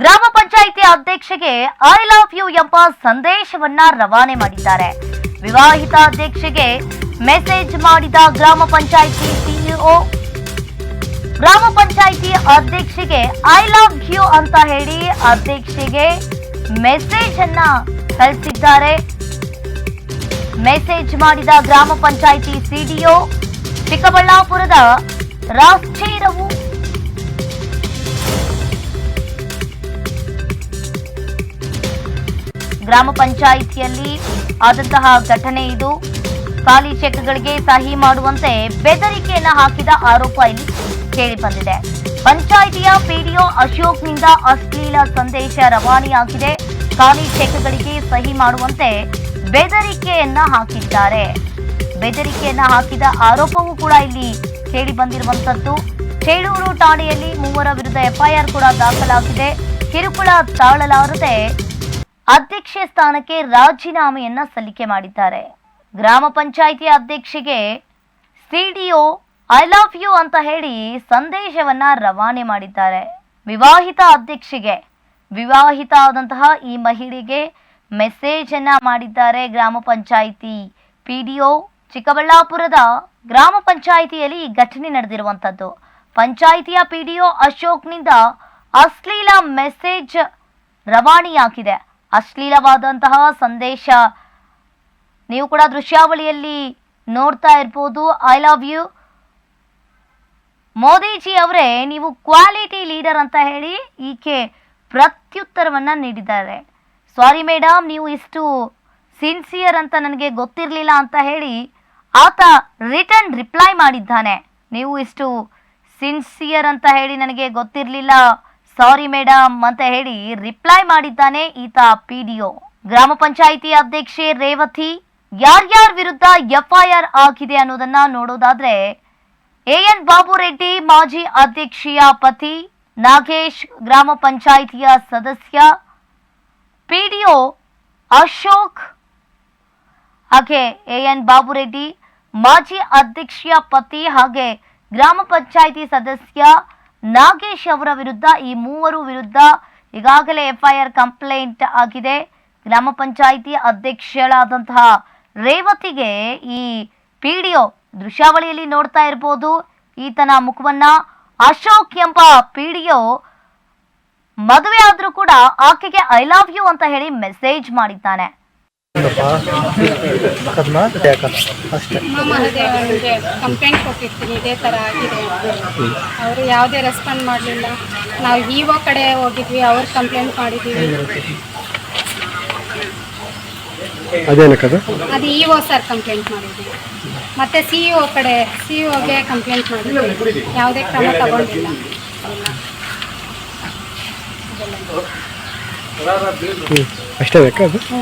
ಗ್ರಾಮ ಪಂಚಾಯಿತಿ ಅಧ್ಯಕ್ಷೆಗೆ I love you ಎಂಬ ಸಂದೇಶವನ್ನ ರವಾನೆ ಮಾಡಿದ್ದಾರೆ. ವಿವಾಹಿತ ಅಧ್ಯಕ್ಷೆಗೆ ಮೆಸೇಜ್ ಮಾಡಿದ ಗ್ರಾಮ ಪಂಚಾಯಿತಿ ಸಿಇಒ, ಗ್ರಾಮ ಪಂಚಾಯಿತಿ ಅಧ್ಯಕ್ಷೆಗೆ ಐ ಲವ್ ಯು ಅಂತ ಹೇಳಿ ಅಧ್ಯಕ್ಷೆಗೆ ಮೆಸೇಜ್ ಅನ್ನ ಕಳಿಸಿದ್ದಾರೆ. ಮೆಸೇಜ್ ಮಾಡಿದ ಗ್ರಾಮ ಪಂಚಾಯಿತಿ ಸಿಡಿಒ, ಚಿಕ್ಕಬಳ್ಳಾಪುರದ ರಾಷ್ಟ್ರೀಯವು ಗ್ರಾಮ ಪಂಚಾಯಿತಿಯಲ್ಲಿ ಆದಂತಹ ಘಟನೆ ಇದು. ಖಾಲಿ ಚೆಕ್ಗಳಿಗೆ ಸಹಿ ಮಾಡುವಂತೆ ಬೆದರಿಕೆಯನ್ನ ಹಾಕಿದ ಆರೋಪ ಇಲ್ಲಿ ಕೇಳಿ ಬಂದಿದೆ ಪಂಚಾಯಿತಿಯ ಪಿಡಿಒ ಅಶೋಕ್ನಿಂದ ಅಶ್ಲೀಲ ಸಂದೇಶ ರವಾನೆಯಾಗಿದೆ. ಖಾಲಿ ಚೆಕ್ಗಳಿಗೆ ಸಹಿ ಮಾಡುವಂತೆ ಬೆದರಿಕೆಯನ್ನ ಹಾಕಿದ್ದಾರೆ. ಬೆದರಿಕೆಯನ್ನ ಹಾಕಿದ ಆರೋಪವೂ ಕೂಡ ಇಲ್ಲಿ ಕೇಳಿ ಬಂದಿರುವಂತದ್ದು ಚೇಳೂರು ಠಾಣೆಯಲ್ಲಿ ಮೂವರ ವಿರುದ್ಧ ಎಫ್ಐಆರ್ ಕೂಡ ದಾಖಲಾಗಿದೆ. ಕಿರುಕುಳ ತಾಳಲಾರದೆ ಅಧ್ಯಕ್ಷೆ ಸ್ಥಾನಕ್ಕೆ ರಾಜೀನಾಮೆಯನ್ನ ಸಲ್ಲಿಕೆ ಮಾಡಿದ್ದಾರೆ. ಗ್ರಾಮ ಪಂಚಾಯಿತಿ ಅಧ್ಯಕ್ಷೆಗೆ ಸಿಡಿಒ, ಐ ಲವ್ ಯು ಅಂತ ಹೇಳಿ ಸಂದೇಶವನ್ನ ರವಾನೆ ಮಾಡಿದ್ದಾರೆ. ವಿವಾಹಿತ ಅಧ್ಯಕ್ಷೆಗೆ ವಿವಾಹಿತ ಆದಂತಹ ಈ ಮಹಿಳೆಗೆ ಮೆಸೇಜ್ ಅನ್ನ ಮಾಡಿದ್ದಾರೆ ಗ್ರಾಮ ಪಂಚಾಯಿತಿ ಪಿಡಿಒ. ಚಿಕ್ಕಬಳ್ಳಾಪುರದ ಗ್ರಾಮ ಪಂಚಾಯಿತಿಯಲ್ಲಿ ಈ ಘಟನೆ ನಡೆದಿರುವಂತದ್ದು ಪಂಚಾಯಿತಿಯ ಪಿಡಿಒ ಅಶೋಕ್ನಿಂದ ಅಶ್ಲೀಲ ಮೆಸೇಜ್ ರವಾನೆಯಾಗಿದೆ. ಅಶ್ಲೀಲವಾದಂತಹ ಸಂದೇಶ. ನೀವು ಕೂಡ ದೃಶ್ಯಾವಳಿಯಲ್ಲಿ ನೋಡ್ತಾ ಇರ್ಬೋದು. ಐ ಲವ್ ಯು ಮೋದಿಜಿ ಅವರೇ, ನೀವು ಕ್ವಾಲಿಟಿ ಲೀಡರ್ ಅಂತ ಹೇಳಿ ಈಕೆ ಪ್ರತ್ಯುತ್ತರವನ್ನು ನೀಡಿದ್ದಾರೆ. ಸಾರಿ ಮೇಡಮ್ ನೀವು ಇಷ್ಟು ಸಿನ್ಸಿಯರ್ ಅಂತ ನನಗೆ ಗೊತ್ತಿರಲಿಲ್ಲ ಅಂತ ಹೇಳಿ ಆತ ರಿಟರ್ನ್ ರಿಪ್ಲೈ ಮಾಡಿದ್ದಾನೆ. ನೀವು ಇಷ್ಟು ಸಿನ್ಸಿಯರ್ ಅಂತ ಹೇಳಿ ನನಗೆ ಗೊತ್ತಿರಲಿಲ್ಲ. ಸಾರಿ ಮೇಡಮ್ ಅಂತ ಹೇಳಿ ರಿಪ್ಲೈ ಮಾಡಿದ್ದಾನೆ ಈತ ಪಿ ಗ್ರಾಮ ಪಂಚಾಯಿತಿ ಅಧ್ಯಕ್ಷೆ ರೇವತಿ ಯಾರ್ಯಾರ ವಿರುದ್ಧ ಎಫ್ಐಆರ್ ಆಗಿದೆ ಅನ್ನೋದನ್ನ ನೋಡೋದಾದ್ರೆ ಎಎನ್ ಬಾಬು ರೆಡ್ಡಿ, ಮಾಜಿ ಅಧ್ಯಕ್ಷೆಯ ಪತಿ, ನಾಗೇಶ್ ಗ್ರಾಮ ಪಂಚಾಯಿತಿಯ ಸದಸ್ಯ, ಪಿಡಿಒ ಅಶೋಕ್, ಹಾಗೆ ಎಎನ್ ಬಾಬುರೆಡ್ಡಿ ಮಾಜಿ ಅಧ್ಯಕ್ಷೆಯ ಪತಿ ಹಾಗೆ ಗ್ರಾಮ ಪಂಚಾಯಿತಿ ಸದಸ್ಯ ನಾಗೇಶ್ ಅವರ ವಿರುದ್ಧ ಈ ಮೂವರು ವಿರುದ್ಧ ಈಗಾಗಲೇ ಎಫ್ಐಆರ್ ಕಂಪ್ಲೇಂಟ್ ಆಗಿದೆ. ಗ್ರಾಮ ಪಂಚಾಯಿತಿ ಅಧ್ಯಕ್ಷಳಾದಂತಹ ರೇವತಿಗೆ ಈ ಪಿಡಿಒ ದೃಶ್ಯಾವಳಿಯಲ್ಲಿ ನೋಡ್ತಾ ಇರ್ಬೋದು. ಈತನ ಮುಖವನ್ನ ಅಶೋಕ್ ಎಂಬ ಪಿಡಿಒ ಮದುವೆ ಆದರೂ ಕೂಡ ಆಕೆಗೆ ಐ ಲವ್ ಯು ಅಂತ ಹೇಳಿ ಮೆಸೇಜ್ ಮಾಡಿದ್ದಾನೆ. ಅದನ್ನ ಯಾಕಲ್ಲ ಅಷ್ಟೇ. ಮಹಾದೇವನಿಗೆ ಕಂಪ್ಲೇಂಟ್ ಕೊಟ್ಟಿರ್ತೀನಿ ಇದೇ ಥರ ಆಗಿದೆ ಅವರು ಯಾವುದೇ ರೆಸ್ಪಾಂಡ್ ಮಾಡಲಿಲ್ಲ. ನಾವು ಇಒ ಕಡೆ ಹೋಗಿದ್ವಿ ಅವ್ರು ಕಂಪ್ಲೇಂಟ್ ಮಾಡಿದ್ದೀವಿ. ಅದೇನಕ್ಕದು ಅದು ಒ ಸರ್ ಕಂಪ್ಲೇಂಟ್ ಮಾಡಿದ್ವಿ ಮತ್ತೆ ಸಿ ಇ ಕಡೆ ಸಿ ಇಒಗೆ ಕಂಪ್ಲೇಂಟ್ ಮಾಡಿದ್ವಿ ಯಾವುದೇ ಕ್ರಮ ತಗೊಂಡಿಲ್ಲ. ಅಷ್ಟೇ ಬೇಕಾ ಅದು? ಹ್ಞೂ